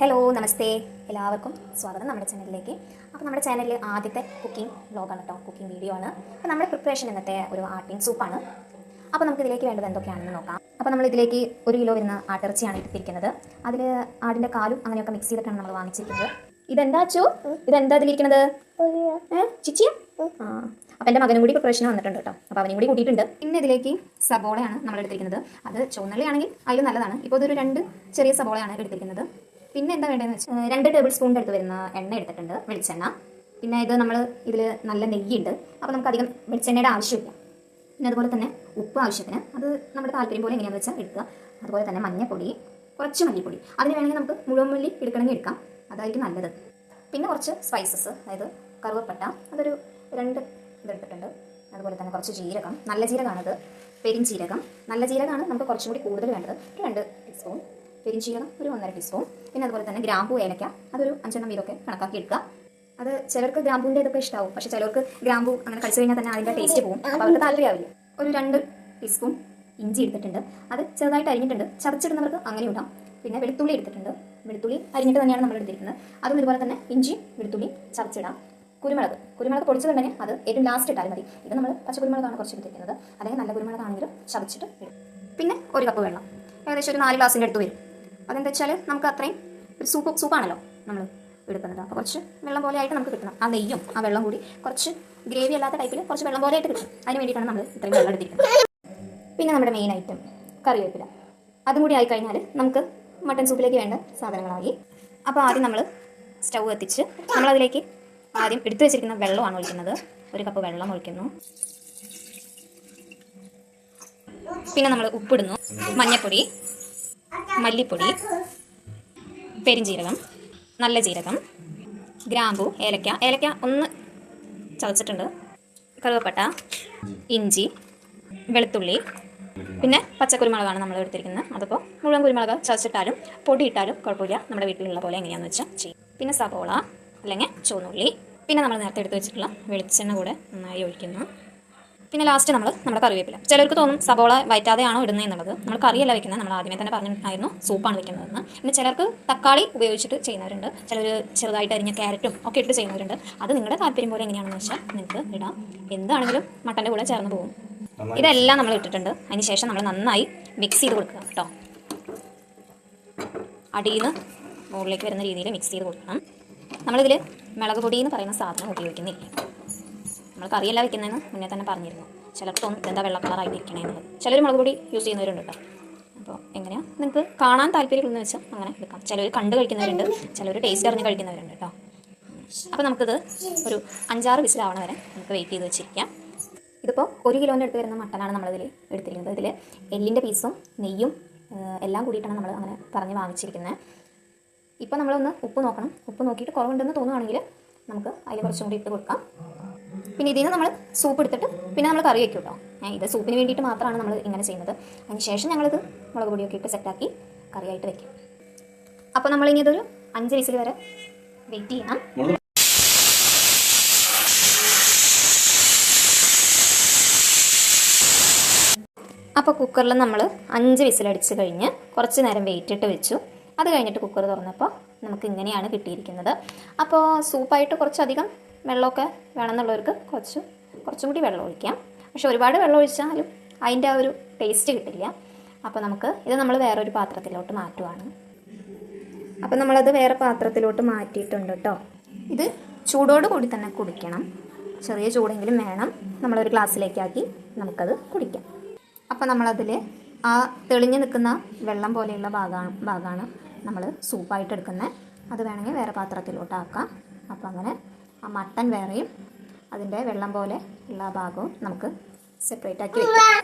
Hello നമസ്തേ. എല്ലാവർക്കും സ്വാഗതം നമ്മുടെ ചാനലിലേക്ക് അപ്പോൾ നമ്മുടെ ചാനലിൽ ആദ്യത്തെ കുക്കിംഗ് വ്ലോഗാണ് കേട്ടോ കുക്കിംഗ് വീഡിയോ ആണ്. അപ്പോൾ നമ്മുടെ പ്രിപ്പറേഷൻ ഇന്നത്തെ ഒരു ആട്ടിൻ സൂപ്പാണ് അപ്പോൾ നമുക്ക് ഇതിലേക്ക് വേണ്ടത് എന്തൊക്കെയാണെന്ന് നോക്കാം. അപ്പോൾ നമ്മൾ ഇതിലേക്ക് ഒരു കിലോ വരുന്ന ആട്ടിറച്ചിയാണ് എടുത്തിരിക്കുന്നത് അതിൽ ആടിന്റെ കാലും അങ്ങനെയൊക്കെ മിക്സ് ചെയ്തിട്ടാണ് നമ്മൾ വാങ്ങിച്ചിരിക്കുന്നത്. ഇതെന്താ അച്ചു? ഇതെന്താ ഇതിലിരിക്കുന്നത് ഏ? ചിച്ചിയ? ആ. അപ്പോൾ എന്റെ മകനും കൂടി പ്രിപ്പറേഷൻ വന്നിട്ടുണ്ട് കേട്ടോ അപ്പോൾ അവനും കൂടി കൂട്ടിയിട്ടുണ്ട്. പിന്നെ ഇതിലേക്ക് സബോളയാണ് നമ്മൾ എടുത്തിരിക്കുന്നത്. അത് ചുവന്നുള്ളി ആണെങ്കിൽ അതിലും നല്ലതാണ്. ഇപ്പോൾ ഇതൊരു രണ്ട് ചെറിയ സബോളയാണ് എടുത്തിരിക്കുന്നത്. പിന്നെ എന്താ വേണ്ടതെന്ന് വെച്ചാൽ രണ്ട് ടേബിൾ സ്പൂണിന്റെ അടുത്ത് വരുന്ന എണ്ണ എടുത്തിട്ടുണ്ട് വെളിച്ചെണ്ണ. പിന്നെ ഇത് നമ്മൾ ഇതിൽ നല്ല നെയ്യുണ്ട് അപ്പോൾ നമുക്ക് അധികം വെളിച്ചെണ്ണയുടെ ആവശ്യമില്ല. പിന്നെ അതുപോലെ തന്നെ ഉപ്പ് ആവശ്യത്തിന് അത് നമ്മുടെ താല്പര്യം പോലെ എങ്ങനെയാണെന്ന് വെച്ചാൽ എടുക്കുക. അതുപോലെ തന്നെ മഞ്ഞപ്പൊടി കുറച്ച് മല്ലിപ്പൊടി. അതിന് വേണമെങ്കിൽ നമുക്ക് മുഴുവൻ മല്ലി എടുക്കണമെങ്കിൽ എടുക്കാം അതായിരിക്കും നല്ലത്. പിന്നെ കുറച്ച് സ്പൈസസ് അതായത് കറുവപ്പട്ട അതൊരു രണ്ട് ഇതെടുത്തിട്ടുണ്ട് അതുപോലെ തന്നെ കുറച്ച് ജീരകം നല്ല ജീരകമാണത് പെരിഞ്ചീരകം. നല്ല ജീരകമാണ് നമുക്ക് കുറച്ചും കൂടി കൂടുതൽ വേണ്ടത് രണ്ട് ടീസ്പൂൺ പെരിഞ്ചീരകം ഒരു ഒന്നര ടീസ്പൂൺ. പിന്നെ അതുപോലെ തന്നെ ഗ്രാമ്പൂ ഏലക്ക അതൊരു അഞ്ചെണ്ണം വീതമൊക്കെ കണക്കാക്കി എടുക്കുക. അത് ചിലർക്ക് ഗ്രാമ്പൂവിന്റെ ഇതൊക്കെ ഇഷ്ടമാവും പക്ഷേ ചിലർക്ക് ഗ്രാമ്പൂ അങ്ങനെ കഴിച്ചു കഴിഞ്ഞാൽ തന്നെ അതിന്റെ ടേസ്റ്റ് പോകും. അപ്പോൾ അവർക്ക് താല്പര്യമാവില്ല. ഒരു രണ്ട് ടീസ്പൂൺ ഇഞ്ചി എടുത്തിട്ടുണ്ട്. അത് ചെറുതായിട്ട് അരിഞ്ഞിട്ടുണ്ട്. ചതച്ചിടുന്നവർക്ക് അങ്ങനെ ഇടാം. പിന്നെ വെളുത്തുള്ളി എടുത്തിട്ടുണ്ട്. വെളുത്തുള്ളി അരിഞ്ഞിട്ട് തന്നെയാണ് നമ്മൾ എടുത്തിരിക്കുന്നത്. അതും ഇതുപോലെ തന്നെ ഇഞ്ചി വെളുത്തുള്ളി ചതച്ചിടാം. കുരുമുളക്. കുരുമുളക് പൊടിച്ചിട്ടുണ്ടെങ്കിൽ അത് ഏറ്റവും ലാസ്റ്റ് ഇട്ടാലും മതി. ഇത് നമ്മൾ പച്ചക്കുരുമുളകാണ് കുറച്ച് എടുത്തിരിക്കുന്നത്. അല്ലെങ്കിൽ നല്ല കുരുമുളകാണെങ്കിലും ചതച്ചിട്ട് ഇടും. പിന്നെ ഒരു കപ്പ് വെള്ളം. ഏകദേശം ഒരു നാല് ഗ്ലാസിന്റെ അടുത്ത് വരും. അതെന്താ വെച്ചാൽ നമുക്ക് അത്രയും ഒരു സൂപ്പ് സൂപ്പാണല്ലോ നമ്മൾ എടുക്കുന്നത്. അപ്പോൾ കുറച്ച് വെള്ളം പോലെ ആയിട്ട് നമുക്ക് കിട്ടണം. ആ നെയ്യും ആ വെള്ളം കൂടി കുറച്ച് ഗ്രേവി അല്ലാത്ത ടൈപ്പിൽ കുറച്ച് വെള്ളം പോലെ ആയിട്ട് കിട്ടും അതിന് വേണ്ടിയിട്ടാണ് നമ്മൾ ഇത്രയും വെള്ളം എടുത്തിരിക്കുന്നത്. പിന്നെ നമ്മുടെ മെയിൻ ഐറ്റം കറിവേപ്പില. അതും കൂടി ആയിക്കഴിഞ്ഞാൽ നമുക്ക് മട്ടൻ സൂപ്പിലേക്ക് വേണ്ട സാധനങ്ങളായി. അപ്പോൾ ആദ്യം നമ്മൾ സ്റ്റൗ കത്തിച്ച് നമ്മളതിലേക്ക് ആദ്യം എടുത്തു വെച്ചിരിക്കുന്ന വെള്ളമാണ് ഒഴിക്കുന്നത്. ഒരു കപ്പ് വെള്ളം ഒഴിക്കുന്നു. പിന്നെ നമ്മൾ ഉപ്പിടുന്നു. മഞ്ഞൾപ്പൊടി മല്ലിപ്പൊടി പെരിഞ്ജീരകം നല്ല ജീരകം ഗ്രാമ്പു ഏലക്ക. ഏലക്ക ഒന്ന് ചതച്ചിട്ടുണ്ട്. കറുവപ്പട്ട ഇഞ്ചി വെളുത്തുള്ളി പിന്നെ പച്ചക്കുരുമുളകാണ് നമ്മൾ എടുത്തിരിക്കുന്നത്. അതിപ്പോൾ മുഴുവൻ കുരുമുളക് ചതച്ചിട്ടാലും പൊടി ഇട്ടാലും കുഴപ്പമില്ല. നമ്മുടെ വീട്ടിലുള്ള പോലെ എങ്ങനെയാണെന്ന് വെച്ചാൽ ചെയ്യും. പിന്നെ സവോള അല്ലെങ്കിൽ ചുവന്നുള്ളി. പിന്നെ നമ്മൾ നേരത്തെ എടുത്ത് വെച്ചിട്ടുള്ള വെളിച്ചെണ്ണ കൂടെ നന്നായി ഒഴിക്കുന്നു. പിന്നെ ലാസ്റ്റ് നമ്മൾ നമ്മുടെ കറിവേപ്പില. ചിലർക്ക് തോന്നും സബോള വയറ്റാതെയാണോ ഇടുന്നത് എന്നുള്ളത്. നമ്മൾ കറിയല്ല വെക്കുന്നത്. നമ്മൾ ആദ്യമേ തന്നെ പറഞ്ഞിട്ടുണ്ടായിരുന്നു സൂപ്പാണ് വെക്കുന്നതെന്ന്. പിന്നെ ചിലർക്ക് തക്കാളി ഉപയോഗിച്ചിട്ട് ചെയ്യുന്നവരുണ്ട്. ചിലർ ചെറുതായിട്ട് അരിഞ്ഞ ക്യാരറ്റും ഒക്കെ ഇട്ട് ചെയ്യുന്നവരുണ്ട്. അത് നിങ്ങളുടെ താല്പര്യം പോലെ എങ്ങനെയാണെന്ന് വെച്ചാൽ നിങ്ങൾക്ക് ഇടാം. എന്താണെങ്കിലും മട്ടന്റെ കൂടെ ചേർന്ന് പോകും. ഇതെല്ലാം നമ്മൾ ഇട്ടിട്ടുണ്ട്. അതിന് ശേഷം നമ്മൾ നന്നായി മിക്സ് ചെയ്ത് കൊടുക്കുക കേട്ടോ. അടിയിൽ നിന്ന് മുകളിലേക്ക് വരുന്ന രീതിയിൽ മിക്സ് ചെയ്ത് കൊടുക്കണം. നമ്മളിതിൽ മുളക് പൊടി എന്ന് പറയുന്ന സാധനം ഉപയോഗിക്കുന്നില്ല. നമ്മൾ കറിയല്ല വെക്കുന്നതെന്ന് മുന്നേ തന്നെ പറഞ്ഞിരുന്നു. ചിലർക്ക് തോന്നും ഇതെന്താ വെള്ള കളറായിട്ട് ഇരിക്കണേന്നുള്ളത് ചിലർ മുളക് പൊടി യൂസ് ചെയ്യുന്നവരുണ്ട് കേട്ടോ. അപ്പോൾ എങ്ങനെയാണ് നിങ്ങൾക്ക് കാണാൻ താല്പര്യമുള്ളതെന്ന് വെച്ചാൽ അങ്ങനെ എടുക്കാം ചിലർ കണ്ട് കഴിക്കുന്നവരുണ്ട് ചിലർ ടേസ്റ്റ് അറിഞ്ഞ് കഴിക്കുന്നവരുണ്ട് കേട്ടോ. അപ്പോൾ നമുക്കിത് ഒരു അഞ്ചാറ് വിസിലാവണ വരെ നമുക്ക് വെയിറ്റ് ചെയ്ത് വെച്ചിരിക്കാം. ഇതിപ്പോൾ ഒരു കിലോന്റെ അടുത്ത് വരുന്ന മട്ടനാണ് നമ്മളിതിൽ എടുത്തിരിക്കുന്നത്. ഇതിൽ എല്ലിന്റെ പീസും നെയ്യും എല്ലാം കൂടിയിട്ടാണ് നമ്മൾ അങ്ങനെ പറഞ്ഞ് വാങ്ങിച്ചിരിക്കുന്നത് ഇപ്പോൾ നമ്മളൊന്ന് ഉപ്പ് നോക്കണം. ഉപ്പ് നോക്കിയിട്ട് കുറവുണ്ടെന്ന് തോന്നുവാണെങ്കിൽ നമുക്ക് അതിൽ കുറച്ചും കൂടി ഇട്ട് കൊടുക്കാം. പിന്നെ ഇതിൽ നിന്ന് നമ്മൾ സൂപ്പ് എടുത്തിട്ട് പിന്നെ നമ്മൾ കറി വയ്ക്കും കേട്ടോ ഇത് സൂപ്പിന് വേണ്ടിയിട്ട് മാത്രമാണ് നമ്മൾ ഇങ്ങനെ ചെയ്യുന്നത്. അതിന് ശേഷം ഞങ്ങളിത് മുളക് പൊടിയൊക്കെ ഇട്ട് സെറ്റാക്കി കറിയായിട്ട് വെക്കും. അപ്പോൾ നമ്മളിനി ഇതൊരു അഞ്ച് വിസിൽ വരെ വെയിറ്റ് ചെയ്യണം. അപ്പോൾ കുക്കറിൽ നമ്മൾ അഞ്ച് വിസിലടിച്ച് കഴിഞ്ഞ് കുറച്ച് നേരം വെയിറ്റ് ഇട്ട് വെച്ചു. അത് കഴിഞ്ഞിട്ട് കുക്കർ തുറന്നപ്പോൾ നമുക്ക് ഇങ്ങനെയാണ് കിട്ടിയിരിക്കുന്നത്. അപ്പോൾ സൂപ്പായിട്ട് കുറച്ചധികം വെള്ളമൊക്കെ വേണമെന്നുള്ളവർക്ക് കുറച്ച് കുറച്ചും കൂടി വെള്ളം ഒഴിക്കാം. പക്ഷെ ഒരുപാട് വെള്ളം ഒഴിച്ചാലും അതിന്റെ ആ ഒരു ടേസ്റ്റ് കിട്ടില്ല. അപ്പോൾ നമുക്ക് ഇത് നമ്മൾ വേറൊരു പാത്രത്തിലോട്ട് മാറ്റുവാണ്. അപ്പോൾ നമ്മളത് വേറെ പാത്രത്തിലോട്ട് മാറ്റിയിട്ടുണ്ട് കേട്ടോ ഇത് ചൂടോട് കൂടി തന്നെ കുടിക്കണം. ചെറിയ ചൂടെങ്കിലും വേണം. നമ്മളൊരു ഗ്ലാസ്സിലേക്കാക്കി നമുക്കത് കുടിക്കാം. അപ്പോൾ നമ്മളതിൽ ആ തെളിഞ്ഞു നിൽക്കുന്ന വെള്ളം പോലെയുള്ള ഭാഗമാണ് ഭാഗമാണ് നമ്മൾ സൂപ്പായിട്ട് എടുക്കുന്നത് അത് വേണമെങ്കിൽ വേറെ പാത്രത്തിലോട്ട് ആക്കാം അപ്പോൾ അങ്ങനെ ആ മട്ടൻ വേറെയും അതിന്റെ വെള്ളം പോലെ ഉള്ള ഭാഗവും നമുക്ക് സെപ്പറേറ്റ് ആക്കി വെക്കാം.